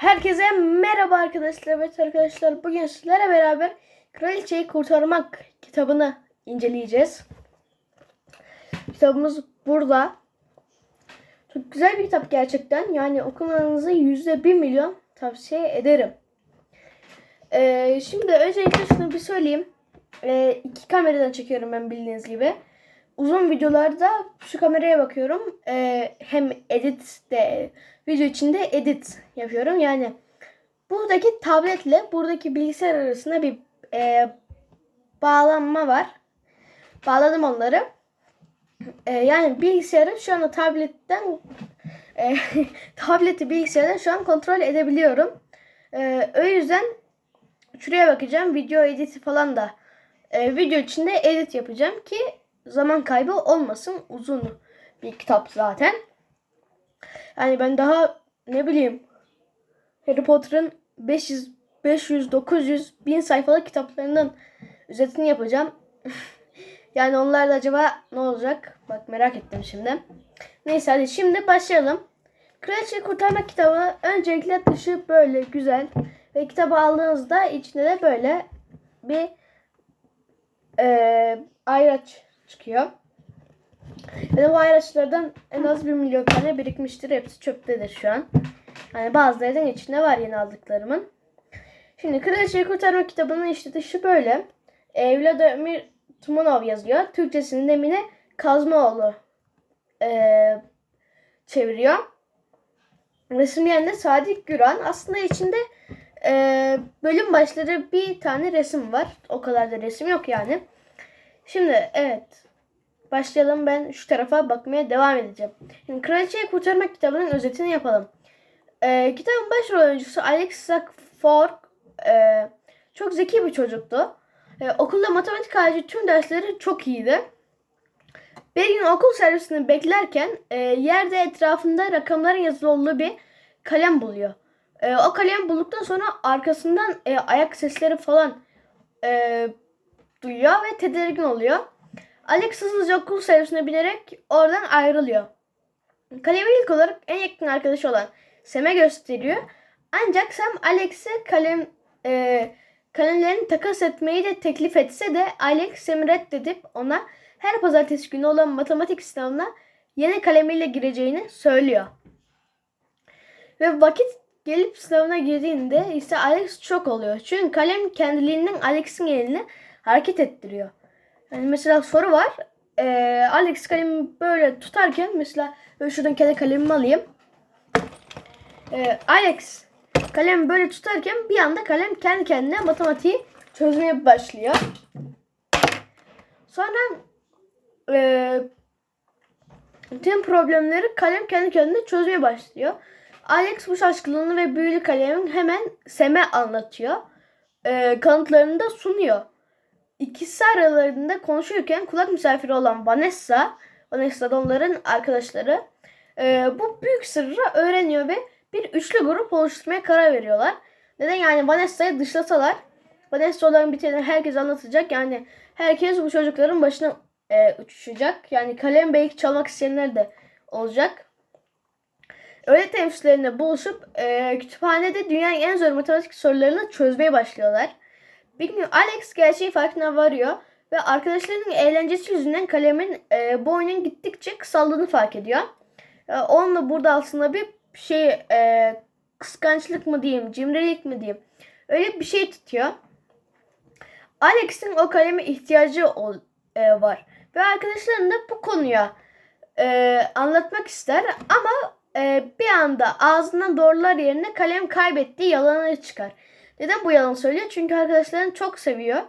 Herkese merhaba arkadaşlar. Evet arkadaşlar bugün sizlerle beraber Kraliçeyi Kurtarmak kitabını inceleyeceğiz. Kitabımız burada. Çok güzel bir kitap gerçekten. Yani okumanızı yüzde bir milyon tavsiye ederim. Ee, şimdi öncelikle şunu bir söyleyeyim. Ee, iki kameradan çekiyorum ben bildiğiniz gibi. Uzun videolarda şu kameraya bakıyorum. Ee, hem edit de video içinde edit yapıyorum. Yani buradaki tabletle buradaki bilgisayar arasında bir e, bağlanma var. Bağladım onları. E, yani bilgisayarı şu anda tabletten e, tableti bilgisayardan şu an kontrol edebiliyorum. E, o yüzden şuraya bakacağım. Video editi falan da e, video içinde edit yapacağım ki zaman kaybı olmasın. Uzun bir kitap zaten. Yani ben daha ne bileyim Harry Potter'ın 500 500 900 1000 sayfalık kitaplarından özetini yapacağım. yani onlar da acaba ne olacak? Bak merak ettim şimdi. Neyse hadi şimdi başlayalım. Kraliçeyi Kurtarmak kitabı öncelikle dışı böyle güzel ve kitabı aldığınızda içinde de böyle bir e, ayraç çıkıyor. Ve bu ayraçlardan en az 1 milyon tane birikmiştir. Hepsi çöptedir şu an. Yani bazılarının içinde var yeni aldıklarımın. Şimdi Kraliçeyi Kurtarma kitabının işte dışı böyle. Vladimir Tumanov yazıyor. Türkçesini de Kazmaoğlu ee, çeviriyor. Resimleyen de Sadık Güran. Aslında içinde e, bölüm başları bir tane resim var. O kadar da resim yok yani. Şimdi evet başlayalım. Ben şu tarafa bakmaya devam edeceğim. Şimdi Kraliçeyi Kurtarmak kitabının özetini yapalım. Ee, kitabın başrol oyuncusu Alex Sackford e, çok zeki bir çocuktu. E, okulda matematik harici tüm dersleri çok iyiydi. Bir gün okul servisini beklerken e, yerde etrafında rakamların yazılı olduğu bir kalem buluyor. E, o kalemi bulduktan sonra arkasından e, ayak sesleri falan e, duyuyor ve tedirgin oluyor. Alex hızlıca okul servisine binerek oradan ayrılıyor. Kalemi ilk olarak en yakın arkadaşı olan Sam'e gösteriyor. Ancak Sam Alex'e kalem e, kalemlerini takas etmeyi de teklif etse de Alex Sam'i reddedip ona her pazartesi günü olan matematik sınavına yeni kalemiyle gireceğini söylüyor. Ve vakit gelip sınavına girdiğinde ise Alex çok oluyor. Çünkü kalem kendiliğinden Alex'in elini hareket ettiriyor. Yani mesela soru var. Ee, Alex kalemi böyle tutarken mesela şuradan kendi kalemimi alayım. Ee, Alex kalemi böyle tutarken bir anda kalem kendi kendine matematiği çözmeye başlıyor. Sonra e, tüm problemleri kalem kendi kendine çözmeye başlıyor. Alex bu şaşkınlığını ve büyülü kalemin hemen Sem'e anlatıyor. E, kanıtlarını da sunuyor. İkisi aralarında konuşurken kulak misafiri olan Vanessa, Vanessa da onların arkadaşları, e, bu büyük sırrı öğreniyor ve bir üçlü grup oluşturmaya karar veriyorlar. Neden yani Vanessa'yı dışlasalar Vanessa olan biteni herkes anlatacak. Yani herkes bu çocukların başına e, uçuşacak. Yani kalem belki çalmak isteyenler de olacak. Öğle temsilcilerine buluşup e, kütüphanede dünyanın en zor matematik sorularını çözmeye başlıyorlar. Gün Alex gerçeğin farkına varıyor ve arkadaşlarının eğlencesi yüzünden kalemin e, boynun gittikçe kısaldığını fark ediyor. E, onunla burada aslında bir şey e, kıskançlık mı diyeyim, cimrilik mi diyeyim. Öyle bir şey tutuyor. Alex'in o kaleme ihtiyacı ol, e, var. Ve arkadaşlarına da bu konuya e, anlatmak ister ama e, bir anda ağzından doğrular yerine kalem kaybettiği yalanı çıkar. Neden bu yalan söylüyor? Çünkü arkadaşlarını çok seviyor.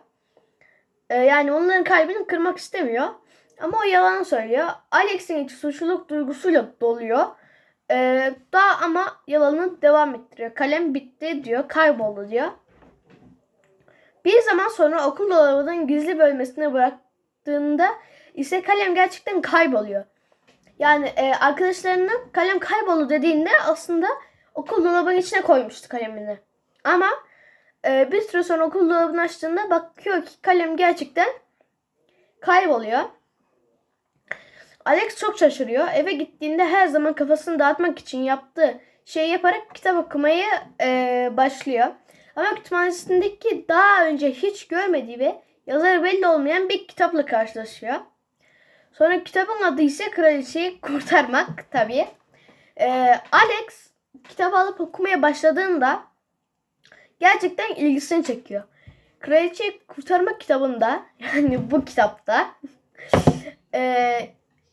E, yani onların kalbini kırmak istemiyor. Ama o yalan söylüyor. Alex'in içi suçluluk duygusuyla doluyor. Ee, daha ama yalanı devam ettiriyor. Kalem bitti diyor. Kayboldu diyor. Bir zaman sonra okul dolabının gizli bölmesine bıraktığında ise kalem gerçekten kayboluyor. Yani e, arkadaşlarının kalem kayboldu dediğinde aslında okul dolabının içine koymuştu kalemini. Ama e, bir süre sonra okul dolabını açtığında bakıyor ki kalem gerçekten kayboluyor. Alex çok şaşırıyor. Eve gittiğinde her zaman kafasını dağıtmak için yaptığı şey yaparak kitap okumayı e, başlıyor. Ama kütüphanesindeki daha önce hiç görmediği ve yazarı belli olmayan bir kitapla karşılaşıyor. Sonra kitabın adı ise Kraliçeyi Kurtarmak tabii. E, Alex kitabı alıp okumaya başladığında gerçekten ilgisini çekiyor. Kraliçeyi Kurtarmak kitabında yani bu kitapta e,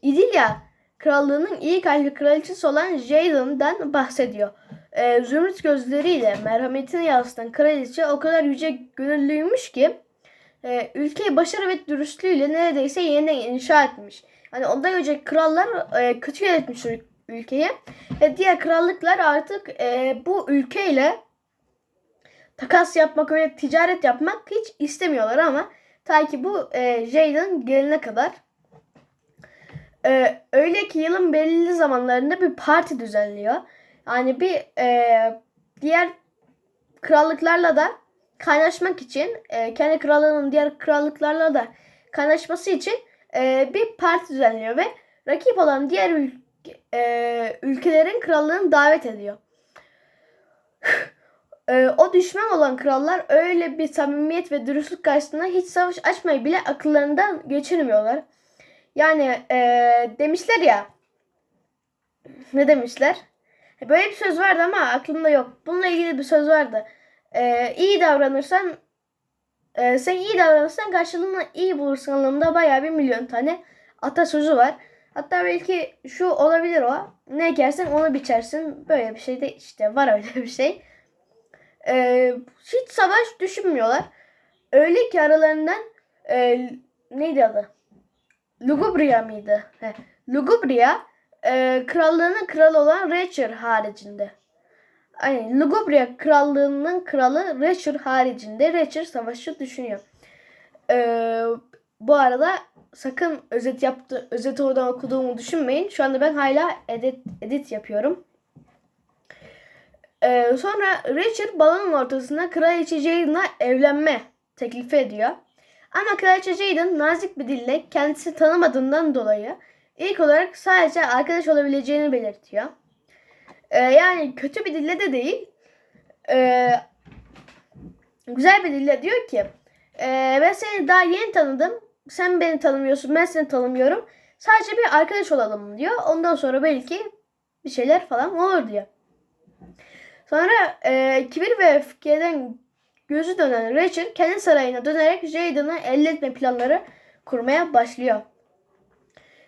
İdilya krallığının iyi kalpli kraliçesi olan Jaden'den bahsediyor. E, zümrüt gözleriyle merhametini yansıtan kraliçe o kadar yüce gönüllüymüş ki e, ülkeyi başarı ve dürüstlüğüyle neredeyse yeniden inşa etmiş. Yani ondan önceki krallar e, kötü yönetmiş ül- ülkeyi ve diğer krallıklar artık e, bu ülkeyle takas yapmak öyle ticaret yapmak hiç istemiyorlar ama ta ki bu e, Jaden gelene kadar e, öyle ki yılın belirli zamanlarında bir parti düzenliyor. Yani bir e, diğer krallıklarla da kaynaşmak için e, kendi krallığının diğer krallıklarla da kaynaşması için e, bir parti düzenliyor ve rakip olan diğer ül- e, ülkelerin krallığını davet ediyor. E, o düşman olan krallar öyle bir samimiyet ve dürüstlük karşısında hiç savaş açmayı bile akıllarından geçirmiyorlar. Yani e, demişler ya ne demişler? Böyle bir söz vardı ama aklımda yok. Bununla ilgili bir söz vardı. E, iyi davranırsan e, sen iyi davranırsan karşılığını iyi bulursun anlamında bayağı bir milyon tane atasözü var. Hatta belki şu olabilir o. Ne ekersen onu biçersin. Böyle bir şey de işte var öyle bir şey. E, hiç savaş düşünmüyorlar. Öyle ki aralarından e, neydi adı? Lugubria mıydı? He. Lugubria e, krallığının kralı olan Recher haricinde. Aynen Lugubria krallığının kralı Recher haricinde Recher savaşı düşünüyor. E, bu arada sakın özet yaptı, özet oradan okuduğumu düşünmeyin. Şu anda ben hala edit, edit yapıyorum. E, sonra Richard balonun ortasında Kraliçe Jane'la evlenme teklifi ediyor. Ama Kraliçe Jaden nazik bir dille kendisi tanımadığından dolayı ilk olarak sadece arkadaş olabileceğini belirtiyor. Ee, yani kötü bir dille de değil. Ee, güzel bir dille diyor ki ee, ben seni daha yeni tanıdım. Sen beni tanımıyorsun ben seni tanımıyorum. Sadece bir arkadaş olalım diyor. Ondan sonra belki bir şeyler falan olur diyor. Sonra e, kibir ve öfkeden gözü dönen Rachel kendi sarayına dönerek Jaden'ı elde etme planları kurmaya başlıyor.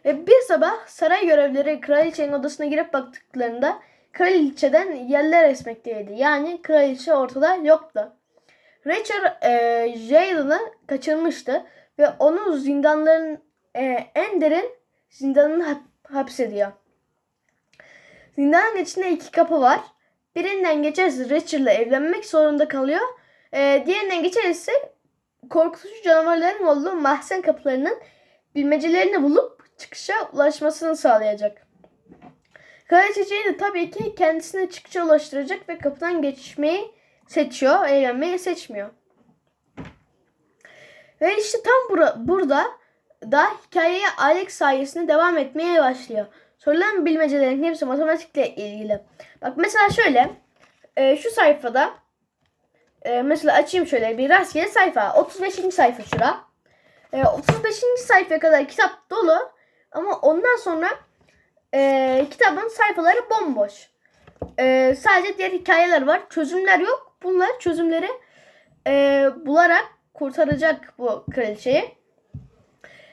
Ve bir sabah saray görevlileri kraliçenin odasına girip baktıklarında kraliçeden yerler esmekteydi. Yani kraliçe ortada yoktu. Rachel e, Jaden'ı kaçırmıştı ve onu zindanların e, en derin zindanını hap- hapsediyor. Zindanın içinde iki kapı var. Birinden geçerse Rachel'la evlenmek zorunda kalıyor. Ee, diğerinden geçerse korkutucu canavarların olduğu mahzen kapılarının bilmecelerini bulup çıkışa ulaşmasını sağlayacak. Kraliçe Jane de tabii ki kendisine çıkışa ulaştıracak ve kapıdan geçmeyi seçiyor, evlenmeyi seçmiyor. Ve işte tam bura, burada da hikayeye Alex sayesinde devam etmeye başlıyor. Sorulan bilmecelerin hepsi matematikle ilgili. Bak mesela şöyle. e, şu sayfada e, mesela açayım şöyle bir rastgele sayfa. 35. sayfa şura. E, 35. sayfaya kadar kitap dolu. Ama ondan sonra e, kitabın sayfaları bomboş. E, sadece diğer hikayeler var. Çözümler yok. Bunlar çözümleri e, bularak kurtaracak bu kraliçeyi.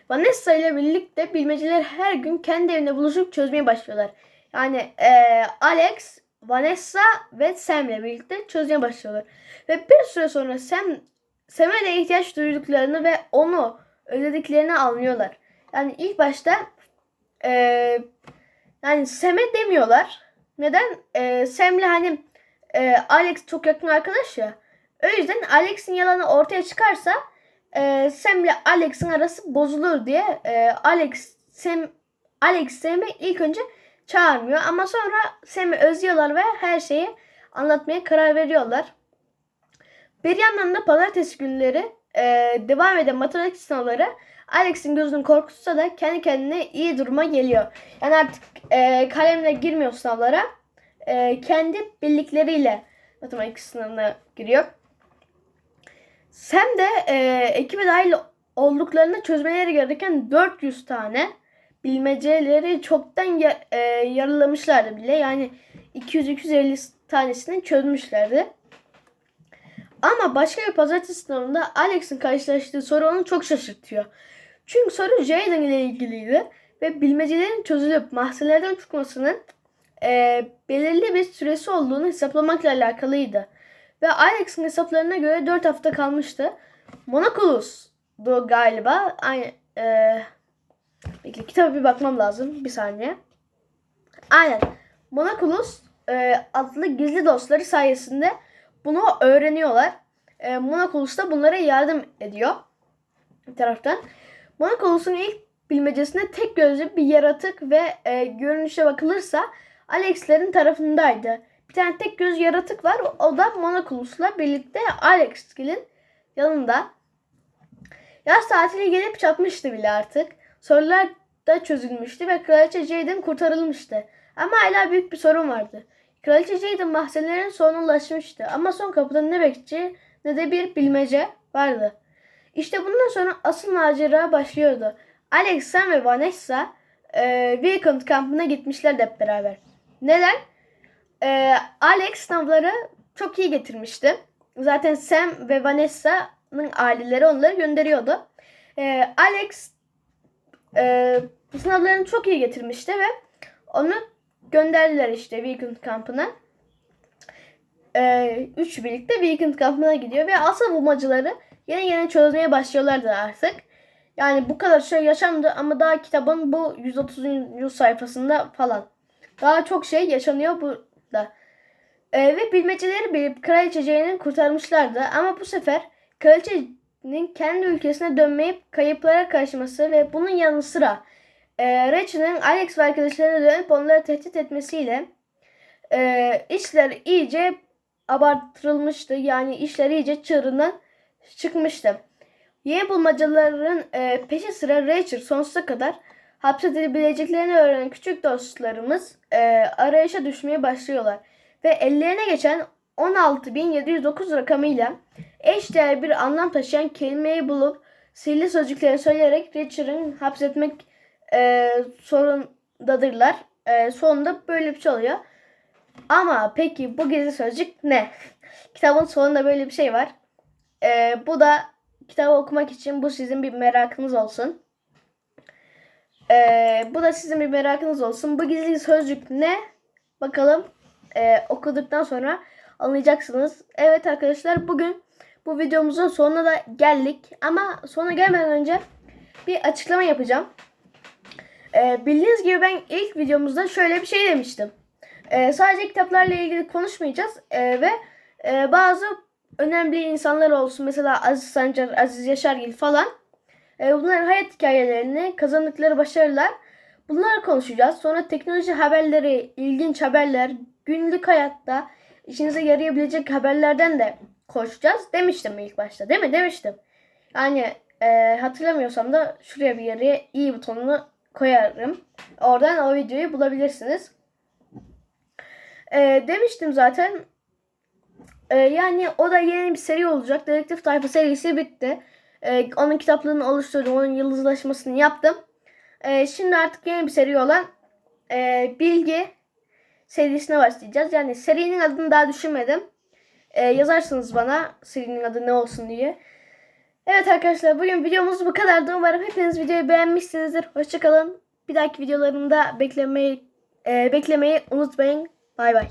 Vanessa ile birlikte bilmeceler her gün kendi evinde buluşup çözmeye başlıyorlar. Yani e, Alex, Vanessa ve Sam ile birlikte çözmeye başlıyorlar. Ve bir süre sonra Sam, Sam'e de ihtiyaç duyduklarını ve onu özlediklerini anlıyorlar. Yani ilk başta e, yani Sam'e demiyorlar. Neden? E, Sam'le hani e, Alex çok yakın arkadaş ya. O yüzden Alex'in yalanı ortaya çıkarsa e, Sam ile Alex'in arası bozulur diye e, Alex Sam Alex Sam'i ilk önce çağırmıyor ama sonra Sam'i özlüyorlar ve her şeyi anlatmaya karar veriyorlar. Bir yandan da pazartesi günleri e, devam eden matematik sınavları Alex'in gözünün korkutsa da kendi kendine iyi duruma geliyor. Yani artık e, kalemle girmiyor sınavlara. e, kendi birlikleriyle matematik sınavına giriyor. Sam de e, ekibe dahil olduklarını çözmeleri gereken 400 tane bilmeceleri çoktan ya, e, yarılamışlardı bile. Yani 200-250 tanesini çözmüşlerdi. Ama başka bir pazartesi sınavında Alex'in karşılaştığı soru onu çok şaşırtıyor. Çünkü soru Jaden ile ilgiliydi ve bilmecelerin çözülüp mahzelerden çıkmasının e, belirli bir süresi olduğunu hesaplamakla alakalıydı. Ve Alex'in hesaplarına göre 4 hafta kalmıştı. Monoculus'du galiba. Aynı, e, bekle kitaba bir bakmam lazım. Bir saniye. Aynen. Monoculus e, adlı gizli dostları sayesinde bunu öğreniyorlar. E, Monoculus da bunlara yardım ediyor. Bir taraftan. Monoculus'un ilk bilmecesinde tek gözlü bir yaratık ve e, görünüşe bakılırsa Alex'lerin tarafındaydı. Bir tane tek göz yaratık var. O da Monoculus'la birlikte Alex'in yanında. Yaz tatili gelip çatmıştı bile artık. Sorular da çözülmüştü ve Kraliçe Jaden kurtarılmıştı. Ama hala büyük bir sorun vardı. Kraliçe Jaden mahzenlerin sonuna ulaşmıştı. Ama son kapıda ne bekçi ne de bir bilmece vardı. İşte bundan sonra asıl macera başlıyordu. Alex, Sam ve Vanessa e, Weekend kampına gitmişlerdi hep beraber. Neden? E, Alex sınavları çok iyi getirmişti. Zaten Sam ve Vanessa'nın aileleri onları gönderiyordu. E, Alex e, sınavlarını çok iyi getirmişti ve onu gönderdiler işte Weekend kampına. E, üç birlikte Weekend kampına gidiyor ve asıl bulmacaları yeni yeni çözmeye başlıyorlardı artık. Yani bu kadar şey yaşandı ama daha kitabın bu 130. sayfasında falan. Daha çok şey yaşanıyor burada. Ee, ve bilmeceleri bilip kraliçe kurtarmışlardı ama bu sefer kraliçenin kendi ülkesine dönmeyip kayıplara karışması ve bunun yanı sıra e, Rachel'ın Alex ve arkadaşlarına dönüp onları tehdit etmesiyle e, işler iyice abartılmıştı. Yani işler iyice çığırından çıkmıştı. Yeni bulmacaların e, peşi sıra Rachel sonsuza kadar hapsedilebileceklerini öğrenen küçük dostlarımız e, arayışa düşmeye başlıyorlar. Ve ellerine geçen 16.709 rakamıyla eşdeğer bir anlam taşıyan kelimeyi bulup sihirli sözcükleri söyleyerek Richard'ın hapsetmek e, sorundadırlar. E, sonunda böyle bir şey oluyor. Ama peki bu gizli sözcük ne? Kitabın sonunda böyle bir şey var. E, bu da kitabı okumak için bu sizin bir merakınız olsun. E, bu da sizin bir merakınız olsun. Bu gizli sözcük ne? Bakalım e, okuduktan sonra anlayacaksınız. Evet arkadaşlar bugün bu videomuzun sonuna da geldik. Ama sona gelmeden önce bir açıklama yapacağım. E, bildiğiniz gibi ben ilk videomuzda şöyle bir şey demiştim. E, sadece kitaplarla ilgili konuşmayacağız. E, ve e, bazı önemli insanlar olsun. Mesela Aziz Sancar, Aziz Yaşargil falan. E, bunların hayat hikayelerini, kazandıkları başarılar bunları konuşacağız. Sonra teknoloji haberleri, ilginç haberler, günlük hayatta işinize yarayabilecek haberlerden de konuşacağız. Demiştim ilk başta değil mi? Demiştim. Yani e, hatırlamıyorsam da şuraya bir yere iyi butonunu koyarım. Oradan o videoyu bulabilirsiniz. E, demiştim zaten. E, yani o da yeni bir seri olacak. Dedektif Tayfa serisi bitti. E, onun kitaplığını oluşturdum. Onun yıldızlaşmasını yaptım. E, şimdi artık yeni bir seri olan e, Bilgi serisine başlayacağız. Yani serinin adını daha düşünmedim. E, yazarsınız bana serinin adı ne olsun diye. Evet arkadaşlar bugün videomuz bu kadardı. Umarım hepiniz videoyu beğenmişsinizdir. Hoşçakalın. Bir dahaki videolarımda beklemeyi, e, beklemeyi unutmayın. Bay bay.